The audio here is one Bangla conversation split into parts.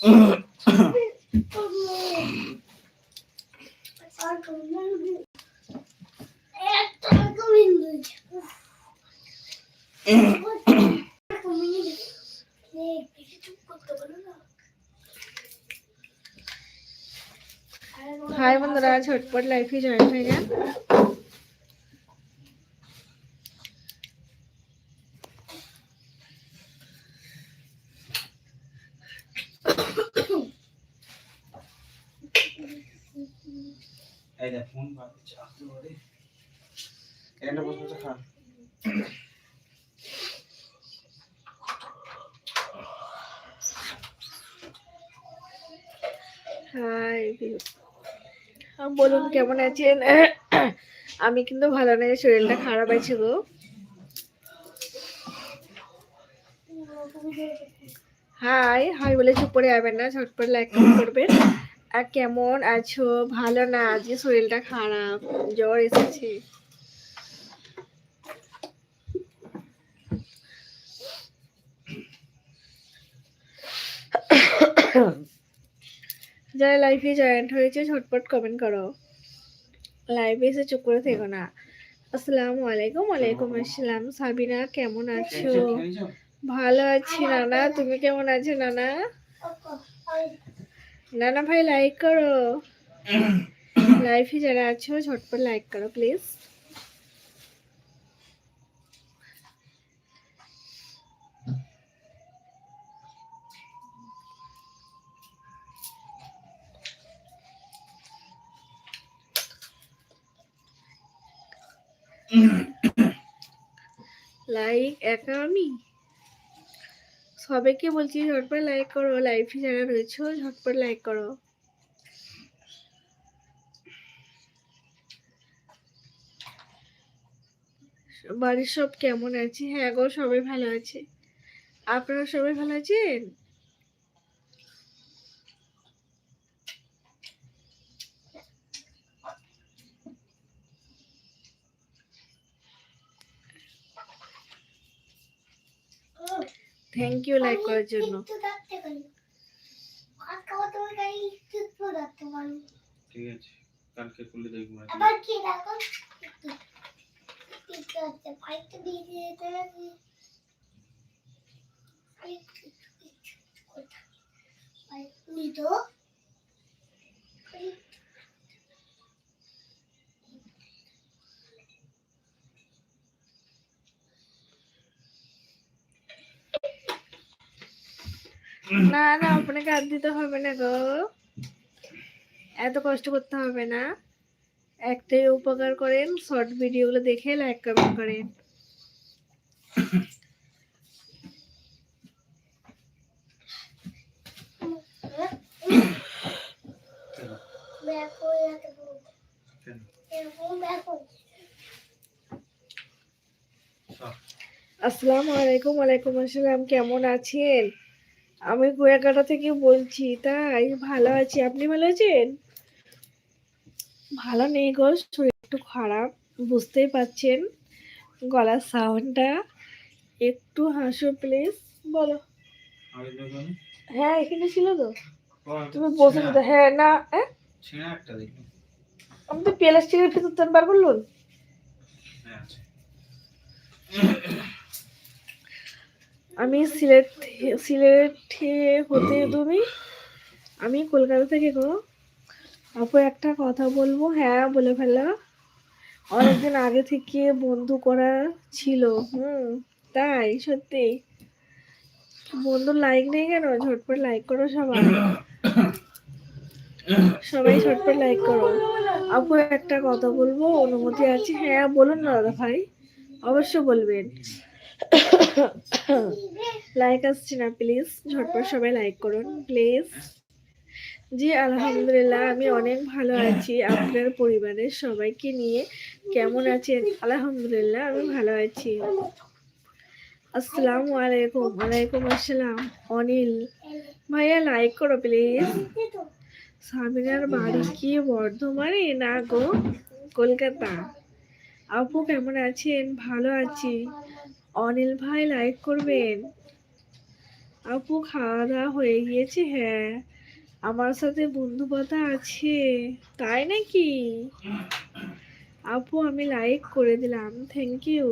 হাই বন্ধুরা ঝটপট লাইফে জয়েন হয়ে যান এই দেখ ফোন বাজছে আসতে পারে এখানটা বসে বসে খা হাই বলুন কেমন আছেন? আমি কিন্তু ভালো নেই শরীরটা খারাপ আছে গো। হাই হাই বলে চুপ করে যাবেন না ঝটপট লাইক করবেন। আর কেমন আছো? ভালো না আজকে শরীরটা খারাপ জ্বর এসেছে। যারা লাইফে জয়েন্ট হয়েছে ঝটপট কমেন্ট করো। লাইভে এসে চুপ করে থেকো না। আসসালামু আলাইকুম ওয়ালাইকুম আসসালাম। সাবিনা কেমন আছো? ভালো আছি নানা। তুমি কেমন আছো নানা? নানা ভাই লাইক করো। লাইফে যারা আছো ঝটপট লাইক করো প্লিজ লাইক একা আমি? সবাইকে বলছি, ঝটপট লাইক করো লাইফে যারা রয়েছো, ঝটপট লাইক করো। বাড়ির সব কেমন আছে? হ্যাঁ গো, সবাই ভালো আছে। আপনারা সবাই ভালো আছেন? থ্যাংক ইউ লাইক করার জন্য ঠিক আছে কালকে করলে দেখব আবার কি দেখো ঠিক আছে ফাইটটা দিয়ে দিতে হবে তো না না আপনাকে আর দিতে হবে না গো। এত কষ্ট করতে হবে না। একটাই উপকার করেন শর্ট ভিডিওগুলো দেখে লাইক কমেন্ট করেন। আসসালামু আলাইকুম ওয়ালাইকুম আসসালাম কেমন আছেন? আমি কুয়াকাটা থেকে বলছি তাই ভালো আছি। আপনি ভালো আছেন? ভালো নেই গো শরীর একটু খারাপ বুঝতেই পাচ্ছেন গলার সাউন্ডটা একটু হাসো প্লিজ বলো। হ্যাঁ এখানে ছিল তো। তুমি বসে ছেঁড়া- তো হ্যাঁ না হ্যাঁ। আমি তো প্লাস্টিকের ভিতর তো বার করলুন হ্যাঁ, আছে। আমি সিলেট সিলেটে হতে তুমি? আমি কলকাতা থেকে গো। আপু একটা কথা বলব? হ্যাঁ বলে ফেলা। অনেকদিন আগে থেকে বন্ধু করা ছিল। হুম তাই সত্যি। বন্ধুর লাইক নেই কেন? ঝটপট লাইক করো সবাই। সবাই ঝটপট লাইক করো। আপু একটা কথা বলব? অনুমতি আছে? হ্যাঁ বলুন না দাদা ভাই। অবশ্য বলবেন। লাইক আসছে না প্লিজ ঝটপট সবাই লাইক করুন প্লিজ জি, আলহামদুলিল্লাহ, আমি অনেক ভালো আছি। আপনার পরিবারের সবাইকে নিয়ে কেমন আছেন? আলহামদুলিল্লাহ, আমি ভালো আছি। আসসালামু আলাইকুম, ওয়ালাইকুম আসসালাম, অনিল। ভাইয়া লাইক করো প্লিজ তো সাবিনার বাড়ি কি বর্ধমানে? না গো, কলকাতা। আপু, কেমন আছেন? ভালো আছি। অনিল ভাই লাইক করবেন? আপু খাওয়া দাওয়া হয়ে গিয়েছে হ্যাঁ। আমার সাথে বন্ধু কথা আছে, তাই নাকি? আপু, আমি লাইক করে দিলাম থ্যাংক ইউ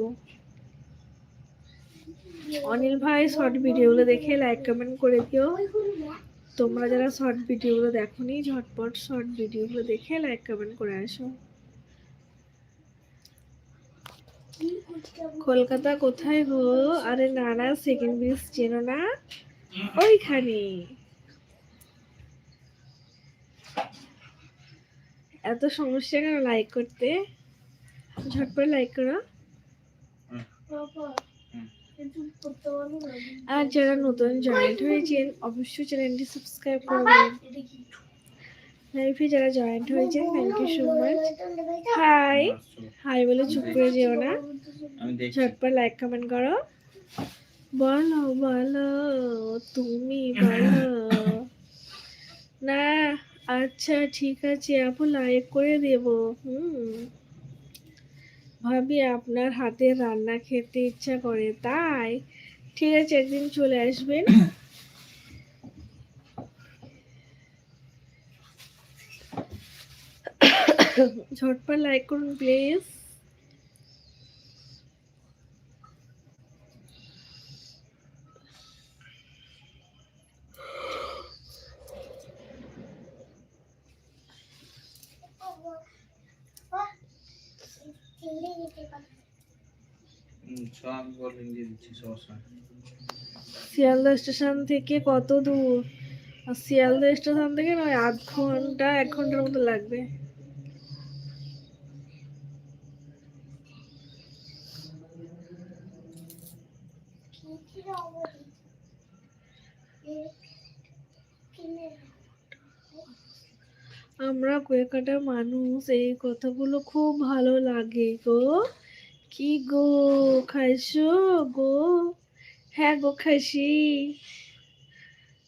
অনিল ভাই শর্ট ভিডিওগুলো দেখে লাইক কমেন্ট করে দিও। তোমরা যারা শর্ট ভিডিওগুলো দেখো নি ঝটপট শর্ট ভিডিওগুলো দেখে লাইক কমেন্ট করে আসো। কলকাতা কোথায় গো? আরে না না সেকেন্ড ব্রিজ চেনো না? ওইখানে। এত সমস্যা কেন লাইক করতে? ঝটপট লাইক করো। আর যারা নতুন জয়েন্ট হয়েছেন, অবশ্যই চ্যানেলটি সাবস্ক্রাইব করবেন লাইফে যারা জয়েন্ট হয়েছেন thank you so much hi hi বলে চুপ করে যেও না। আমি দেখছি। ঝটপট লাইক কমেন্ট করো। বলো বলো তুমি বলো। না আচ্ছা ঠিক আছে আপু লাইক করে দেব। হুম। ভাবি আপনার হাতের রান্না খেতে ইচ্ছা করে তাই। ঠিক আছে একদিন চলে আসবেন। ঝটপট লাইক করুন প্লিজ। শিয়ালদা স্টেশন থেকে কত দূর? আর শিয়ালদা স্টেশন থেকে নয় আধ ঘণ্টা এক ঘণ্টার মতো লাগবে। আমরা কুয়াকাটা মানুষ, এই কথাগুলো খুব ভালো লাগে গো। কি গো, খাইছো গো? হ্যাঁ গো, খাইছি।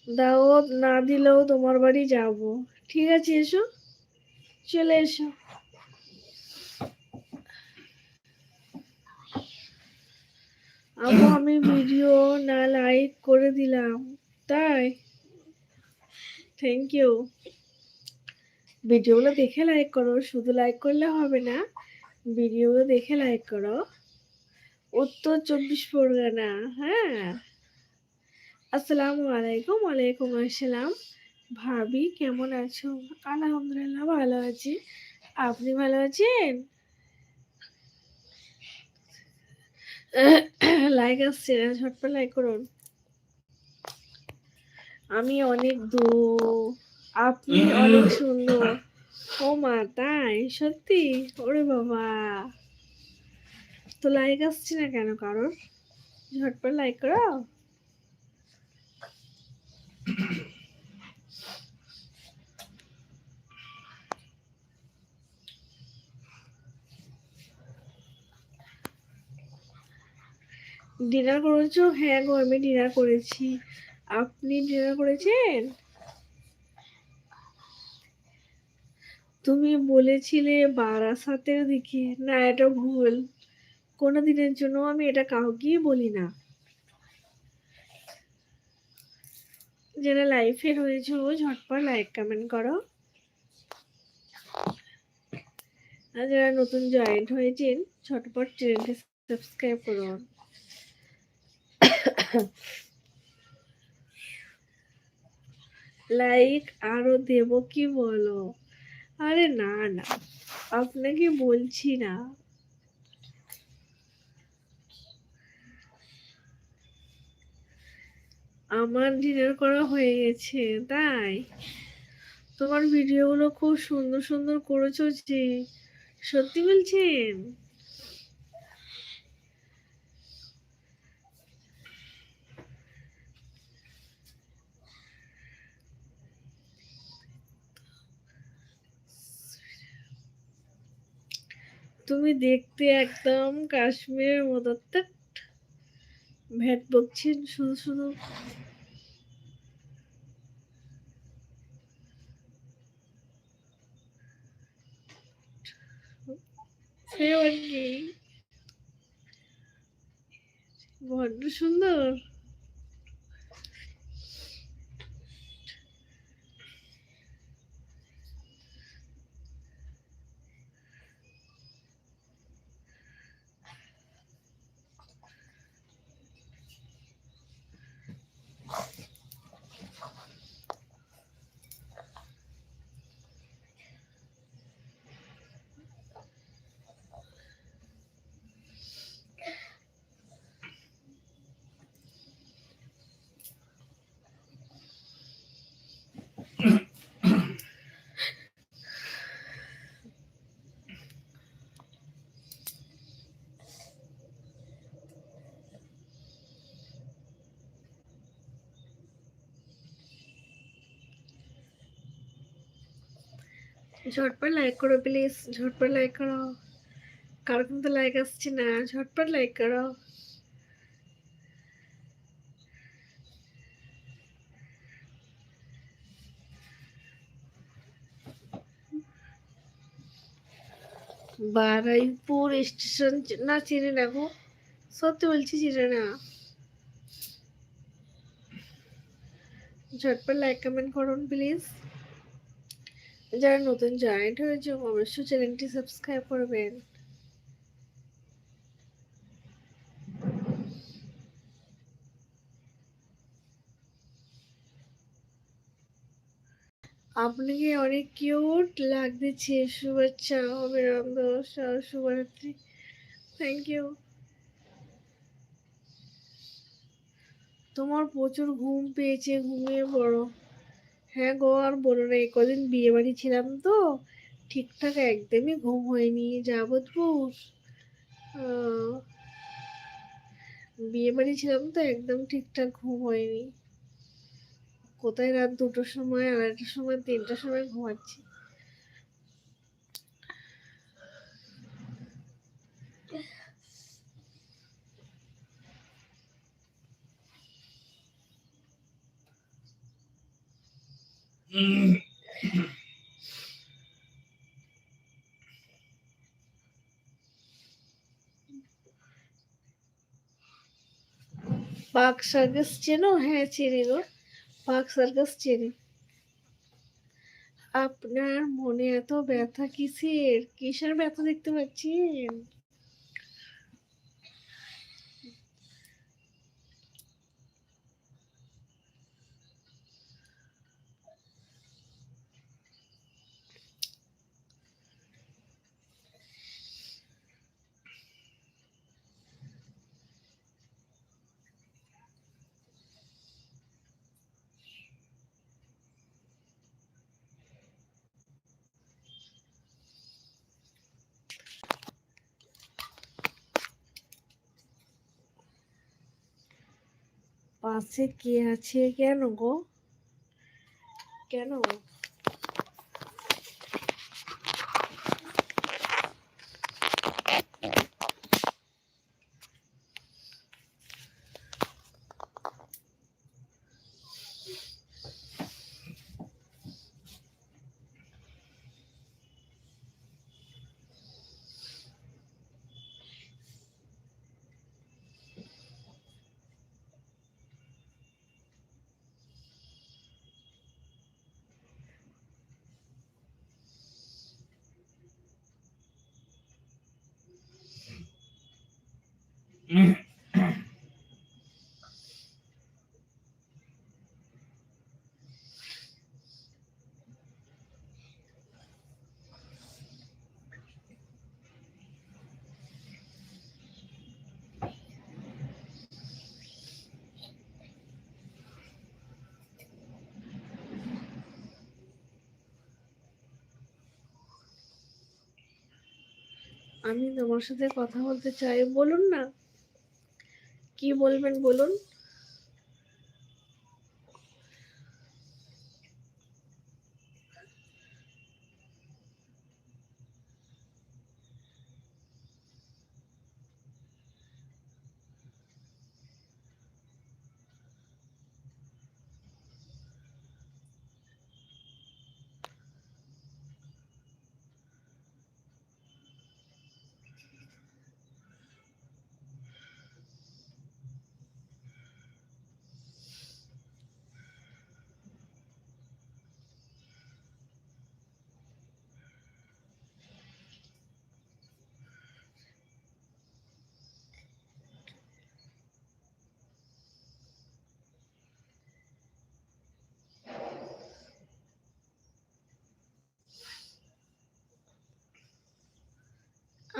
দাও, না দিলেও তোমার বাড়ি যাব। ঠিক আছে, এসো। চলে এসো। আপু, আমি ভিডিও না লাইক করে দিলাম, তাই? থ্যাংক ইউ ভিডিওগুলো দেখে লাইক করো, শুধু লাইক করলে হবে না, ভিডিওগুলো দেখে লাইক করো। উত্তর চব্বিশ পরগনা হ্যাঁ। আসসালামু আলাইকুম, ওয়ালাইকুম আসসালাম। ভাবি, কেমন আছো? আলহামদুলিল্লাহ ভালো আছি। আপনি ভালো আছেন? লাইক আসছে না, ঝটপট লাইক করুন। আমি অনেক দু আপনি অনেক সুন্দর। ও মা তাই? সত্যি? ওরে বাবা। তো লাইক আসছে না কেন কারোর? ঝটপট লাইক করো। ডিনার করেছ? হ্যাঁ গো আমি ডিনার করেছি। আপনি ডিনার করেছেন? তুমি বলেছিলে বারাসাতের দিকে। না, এটা ভুল। কোনো দিনের জন্য আমি এটা কাউকেই বলি না। যারা লাইফে রয়েছে ঝটপট লাইক কমেন্ট করো। আর যারা নতুন জয়েন্ট হয়েছেন, ঝটপট চ্যানেলটি সাবস্ক্রাইব করুন লাইক আরও দেব কি বলো? আরে না না। আপনাকে বলছি না। আমার ডিনার করা হয়ে গেছে, তাই? তোমার ভিডিওগুলো খুব সুন্দর সুন্দর করেছ যে। সত্যি বলছেন? তুমি দেখতে একদম কাশ্মীরের মতো। ভ্যাট বকছেন শুধু শুধু। বড্ড সুন্দর। ঝটপট লাইক করো প্লিজ ঝটপট লাইক করো। কারও কিন্তু লাইক আসছে না। ঝটপট লাইক করো। বারাইপুর স্টেশন না, চিনি না গো। সত্যি বলছি চিনি না। ঝটপট লাইক কমেন্ট করুন প্লিজ যারা নতুন জয়েন্ট হয়েছে, অবশ্যই চ্যানেলটি সাবস্ক্রাইব করবেন। আপনাকে অনেক কিউট লাগতেছে শুভেচ্ছা অবিরাম শুভরাত্রি থ্যাংক ইউ তোমার প্রচুর ঘুম পেয়েছে, ঘুমিয়ে পড়ো। হ্যাঁ গো, আর বলো না কদিন বিয়ে বাড়ি ছিলাম তো। ঠিকঠাক একদমই ঘুম হয়নি যাবতপুর বিয়ে বাড়ি ছিলাম তো, একদম ঠিকঠাক ঘুম হয়নি। কোথায় রাত দুটোর সময়, আড়াইটার সময়, তিনটার সময় ঘুমাচ্ছি। পার্ক সার্কাস চেনো হ্যাঁ চিনি গো পার্ক সার্কাস চিনি আপনার মনে এত ব্যথা কিসের কিসের ব্যথা দেখতে পাচ্ছেন পাশে কে আছে কেন গো? কেন আমি তোমার সাথে কথা বলতে চাই বলুন না। কি বলবেন বলুন?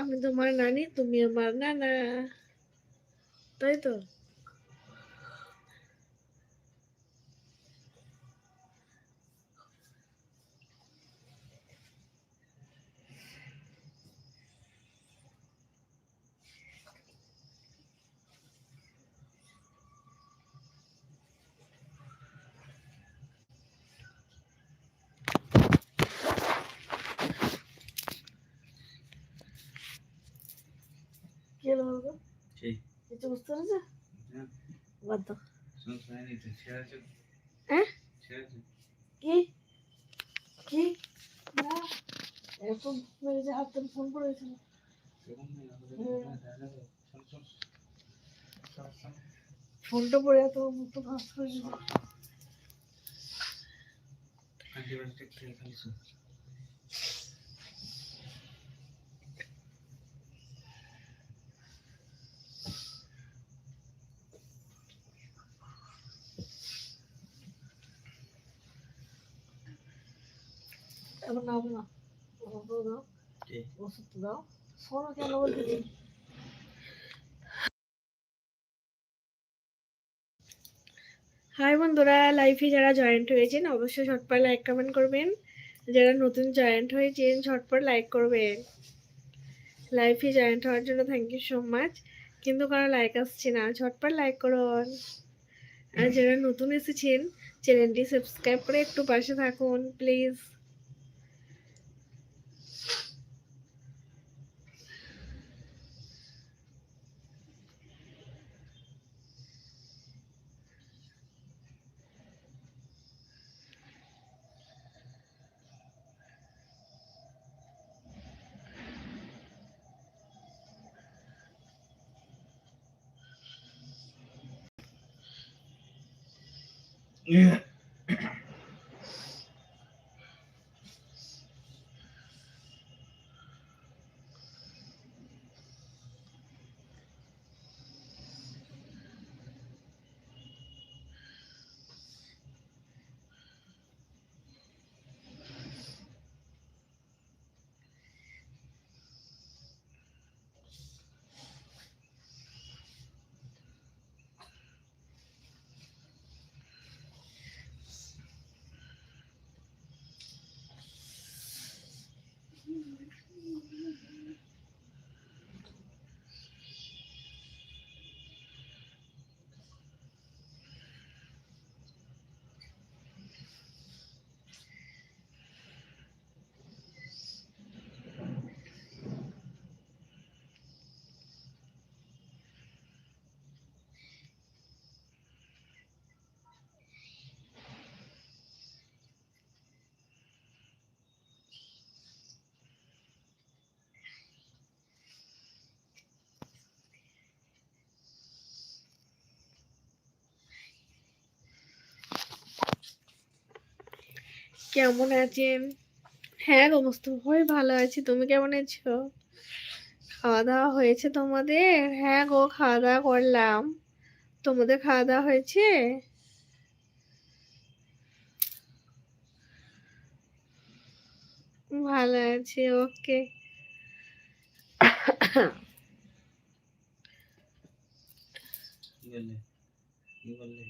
আমি তোমার নানি তুমি আমার নানা। তাই তো? চলছে বদ্ধ হ্যাঁ কি কি না এরকম মেরে যে হাতে ফোন করেছিল ফোনটা পরে এত মুখ ভাস করে এখন নাও না দাও ওষুধ দাও শোনো কেন হাই বন্ধুরা লাইফে যারা জয়েন্ট হয়েছেন, অবশ্যই ঝটপট লাইক কমেন্ট করবেন। যারা নতুন জয়েন্ট হয়েছেন, ঝটপট লাইক করবেন। লাইফে জয়েন্ট হওয়ার জন্য থ্যাংক ইউ সো মাচ কিন্তু কারও লাইক আসছে না, ঝটপট লাইক করুন। আর যারা নতুন এসেছেন চ্যানেলটি সাবস্ক্রাইব করে একটু পাশে থাকুন প্লিজ কেমন আছেন? হ্যাঁ গো মুস্তফা ভাই ভালো আছি। তুমি কেমন আছো? খাওয়া দাওয়া হয়েছে তোমাদের? হ্যাঁ গো খাওয়া দাওয়া করলাম। তোমাদের খাওয়া দাওয়া হয়েছে? ভালো আছি ওকে। কি বললে? কি বললে?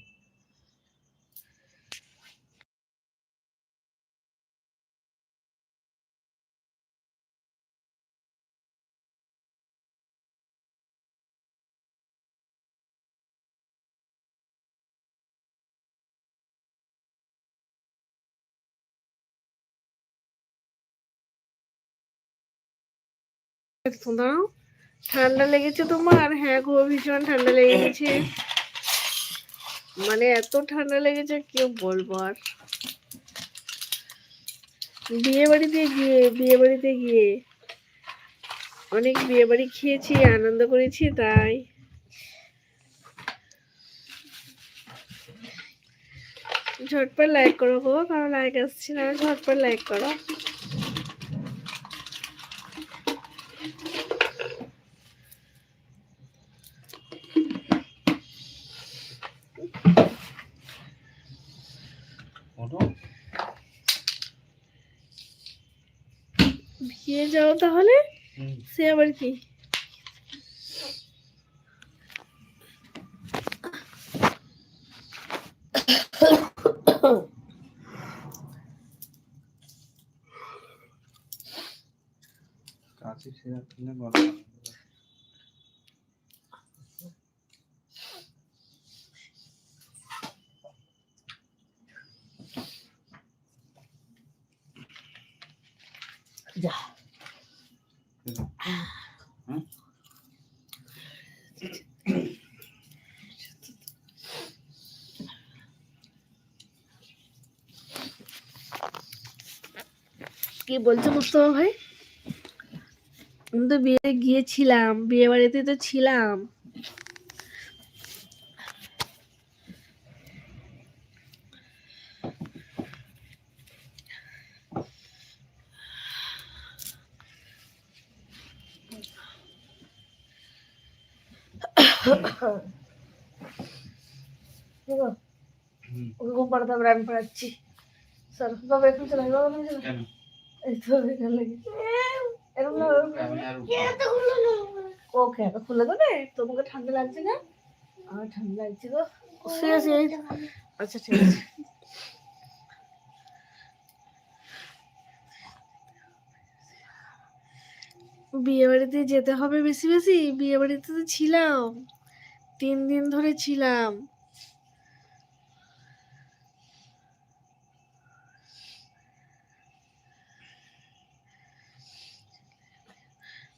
ঠান্ডা লেগেছে তোমার? হ্যাঁ গো, ভীষণ ঠান্ডা লেগেছে। মানে এত ঠান্ডা লেগেছে, কেউ বলব আর। বিয়ে বাড়িতে গিয়ে বিয়ে বাড়িতে গিয়ে। অনেক বিয়ে বাড়ি খেয়েছি, আনন্দ করেছি, তাই। ঝটপট লাইক করো গো কারণ লাইক আসছি না, ঝটপট লাইক করো। ভিয়ে যাও তাহলে। সে আবার কি? কাছে সেরা খেলে গরম লাগবে। যা ঠিক আছে। হুম? কি বলছো মুস্তফা ভাই? আমি তো বিয়ে গিয়েছিলাম বিয়ে বাড়িতে তো ছিলাম। ঘুম পাড়াতে হবে রান পাড়াচ্ছি। স্যার বাবা এখন চলে বাবা এখন চলে। এটা ওকে খুলে দেবে? তোমাকে ঠান্ডা লাগছে না? আমার ঠান্ডা লাগছে গো। আচ্ছা ঠিক আছে। বিয়ে বাড়িতে যেতে হবে বেশি বেশি? বিয়ে বাড়িতে তো ছিলাম। তিন দিন ধরে ছিলাম।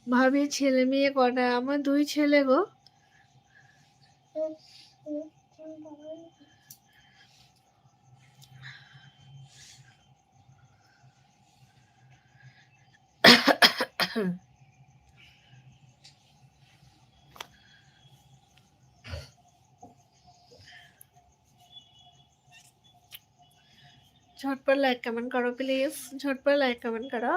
ভাবি ছেলে মেয়ে কটা আমার দুই ছেলে গো झटपट लाइक कमेंट करो प्लीज झटपट लाइक कमेंट करो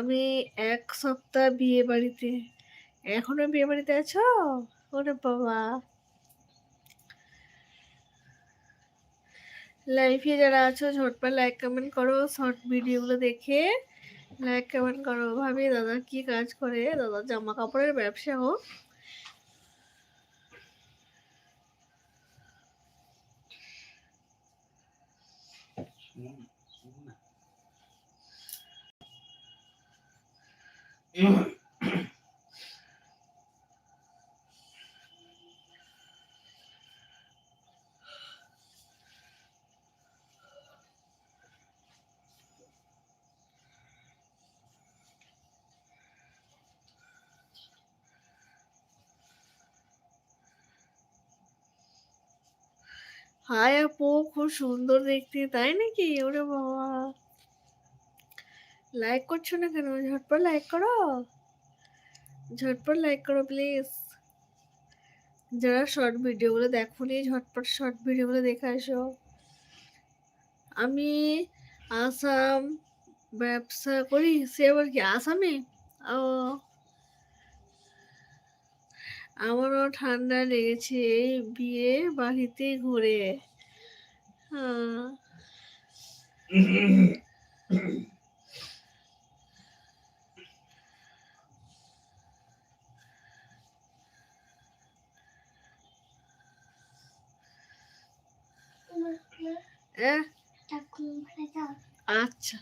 আমি এক সপ্তাহ বিয়ে বাড়িতে। এখনও বিয়ে বাড়িতে আছো? ওরে বাবা। লাইফে যারা আছো, ঝটপট লাইক কমেন্ট করো শর্ট ভিডিওগুলো দেখে লাইক কমেন্ট করো। ভাবি, দাদা কি কাজ করে? দাদা জামা কাপড়ের ব্যবসা হোক। হাই আপু খুব সুন্দর দেখতে তাই নাকি? ওরে বাবা। লাইক করছ না কেন? ঝটপট লাইক করো। ঝটপট লাইক করো প্লিজ যারা শর্ট ভিডিওগুলো দেখো নি ঝটপট শর্ট ভিডিওগুলো দেখে আসো। আমি আসাম ব্যবসা করি, সে আবার কি আসামে? ও। আমারও ঠান্ডা লেগেছে এই বিয়ে বাড়িতে ঘুরে। হ্যাঁ। আহ, আচ্ছা।